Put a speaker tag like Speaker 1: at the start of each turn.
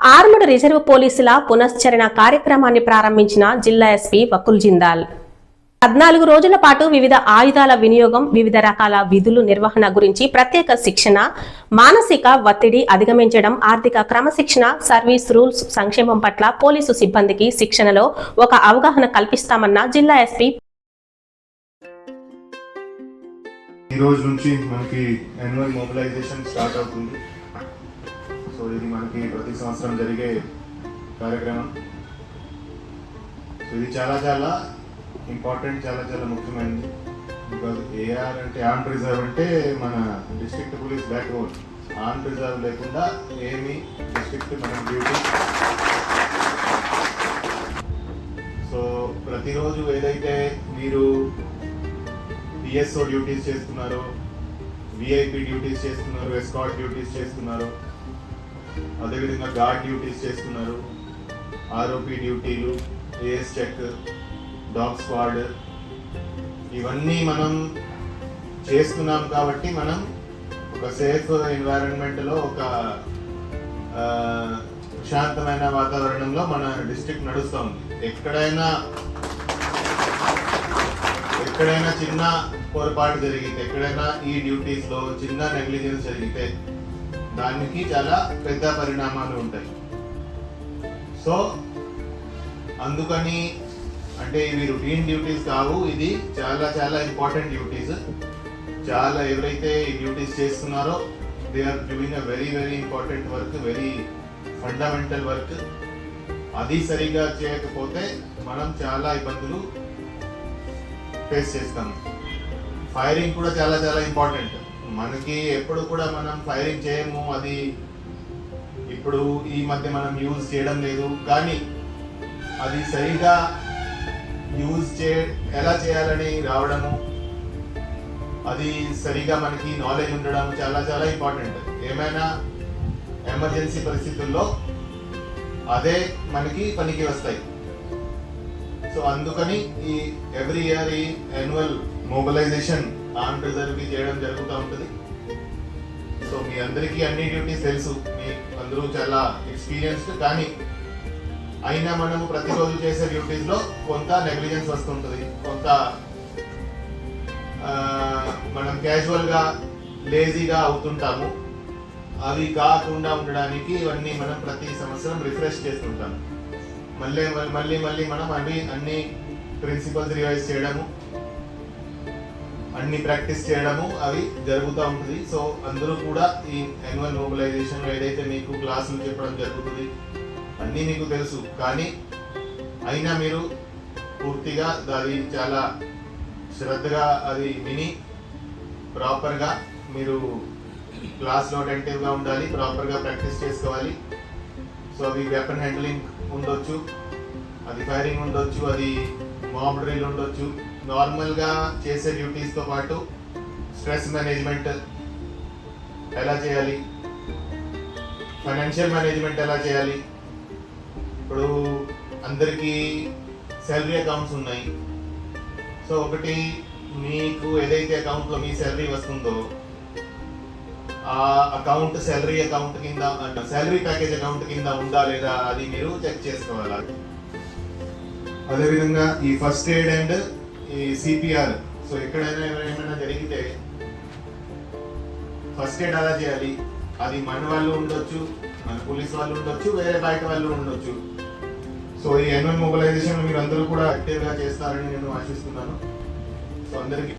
Speaker 1: Armed reserve పోలీసుల పునశ్చరణ కార్యక్రమాన్ని ప్రారంభించిన జిల్లా ఎస్పీ వకుల్ జిందాల్. పద్నాలుగు రోజుల పాటు వివిధ ఆయుధాల వినియోగం వివిధ రకాల విధులు నిర్వహణ గురించి ప్రత్యేక శిక్షణ మానసిక ఒత్తిడి అధిగమించడం ఆర్థిక క్రమశిక్షణ సర్వీస్ రూల్స్ సంక్షేమం పట్ల పోలీసు సిబ్బందికి శిక్షణలో ఒక అవగాహన కల్పిస్తామన్న జిల్లా ఎస్పీ
Speaker 2: ఈ రోజు నుంచి మనకి యాన్యువల్ మొబిలైజేషన్ స్టార్ట్ అవుతుంది. ఇది మనకి ప్రతి సంవత్సరం జరిగే కార్యక్రమం. సో ఇది చాలా చాలా ఇంపార్టెంట్ చాలా చాలా ముఖ్యమైనది. బికాజ్ ఏఆర్ అంటే ఆన్ రిజర్వ్ అంటే మన district police backbone on reserve లేకుండా ఏమి డిస్ట్రిక్ట్ మన డ్యూటీ సో ప్రతిరోజు ఏదైతే మీరు పిఎస్ఓ డ్యూటీస్ చేస్తున్నారో విఐపి డ్యూటీస్ చేస్తున్నారు ఎస్కాట్ డ్యూటీస్ చేస్తున్నారు అదేవిధంగా గార్డ్ డ్యూటీస్ చేస్తున్నారు. ఆర్ఓపి డ్యూటీలు ఏఎస్ చెక్ డాగ్ స్క్వాడ్ ఇవన్నీ మనం చేస్తున్నాం కాబట్టి మనం ఒక సేఫ్ ఎన్వైరన్మెంట్లో ఒక ప్రశాంతమైన వాతావరణంలో మన డిస్ట్రిక్ట్ నడుస్తుంది. ఎక్కడైనా ఎక్కడైనా చిన్న పొరపాటు జరిగితే ఎక్కడైనా ఈ డ్యూటీస్లో చిన్న నెగ్లిజెన్స్ జరిగితే దానికి చాలా పెద్ద పరిణామాలు ఉంటాయి. సో అందుకని అంటే ఇవి రొటీన్ డ్యూటీస్ కావు. ఇది చాలా చాలా ఇంపార్టెంట్ డ్యూటీస్ చాలా ఎవరైతే ఈ డ్యూటీస్ చేస్తున్నారో they are doing a very very important work very fundamental work అది సరిగా చేయకపోతే మనం చాలా ఇబ్బందులు ఫేస్ చేస్తాం ఫైరింగ్ కూడా చాలా చాలా ఇంపార్టెంట్ మనకి ఎప్పుడు కూడా మనం ఫైరింగ్ చేయము అది ఇప్పుడు ఈ మధ్య మనం యూజ్ చేయడం లేదు. కానీ అది సరిగా యూజ్ చే ఎలా చేయాలని రావడము అది సరిగా మనకి నాలెడ్జ్ ఉండడం చాలా చాలా ఇంపార్టెంట్ ఏమైనా ఎమర్జెన్సీ పరిస్థితుల్లో అదే మనకి పనికి వస్తాయి. సో అందుకని ఈ ఎవ్రీ ఇయర్ ఈ యాన్యువల్ మొబిలైజేషన్ ఆన్ రిజర్వ్ చేయడం జరుగుతూ ఉంటుంది. సో మీ అందరికీ అన్ని డ్యూటీస్ తెలుసు. మీ అందరూ చాలా ఎక్స్పీరియన్స్డ్ కానీ అయినా మనము ప్రతిరోజు చేసే డ్యూటీస్లో కొంత నెగ్లిజెన్స్ వస్తుంటుంది కొంత మనం క్యాజువల్గా లేజీగా అవుతుంటాము. అవి కాకుండా ఉండడానికి ఇవన్నీ మనం ప్రతి సంవత్సరం రిఫ్రెష్ చేస్తుంటాము. మళ్ళీ మళ్ళీ మళ్ళీ మనం అన్ని అన్ని ప్రిన్సిపల్స్ రివైజ్ చేయడము అన్ని ప్రాక్టీస్ చేయడము అవి జరుగుతూ ఉంటుంది. సో అందరూ కూడా ఈ యాన్యువల్ మొబిలైజేషన్ ఏదైతే మీకు క్లాసులు చెప్పడం జరుగుతుంది అన్నీ మీకు తెలుసు. కానీ అయినా మీరు పూర్తిగా అది చాలా శ్రద్ధగా అది విని ప్రాపర్గా మీరు క్లాస్లో అటెంటివ్గా ఉండాలి ప్రాపర్గా ప్రాక్టీస్ చేసుకోవాలి. సో అవి వెపన్ హ్యాండ్లింగ్ ఉండొచ్చు. అది ఫైరింగ్ ఉండొచ్చు అది మాబ్ డ్రిల్ ఉండొచ్చు. నార్మల్గా చేసే డ్యూటీస్తో పాటు స్ట్రెస్ మేనేజ్మెంట్ ఎలా చేయాలి? ఫైనాన్షియల్ మేనేజ్మెంట్ ఎలా చేయాలి? ఇప్పుడు అందరికీ శాలరీ అకౌంట్స్ ఉన్నాయి. సో ఒకటి మీకు ఏదైతే అకౌంట్లో మీ శాలరీ వస్తుందో ఆ అకౌంట్ శాలరీ అకౌంట్ కింద శాలరీ ప్యాకేజ్ అకౌంట్ కింద ఉందా లేదా అది మీరు చెక్ చేసుకోవాలి? అదేవిధంగా ఈ ఫస్ట్ ఎయిడ్ అండ్ ఈ సిపిఆర్ సో ఎక్కడైనా ఏమైనా జరిగితే ఫస్ట్ ఎయిడ్ అలా చేయాలి. అది మన వాళ్ళు ఉండొచ్చు మన పోలీస్ వాళ్ళు ఉండొచ్చు వేరే బయట వాళ్ళు ఉండొచ్చు. సో ఈ ఎన్ఎన్ మొబిలైజేషన్ మీరు అందరూ కూడా యాక్టివ్గా చేస్తారని నేను ఆశిస్తున్నాను. సో అందరికీ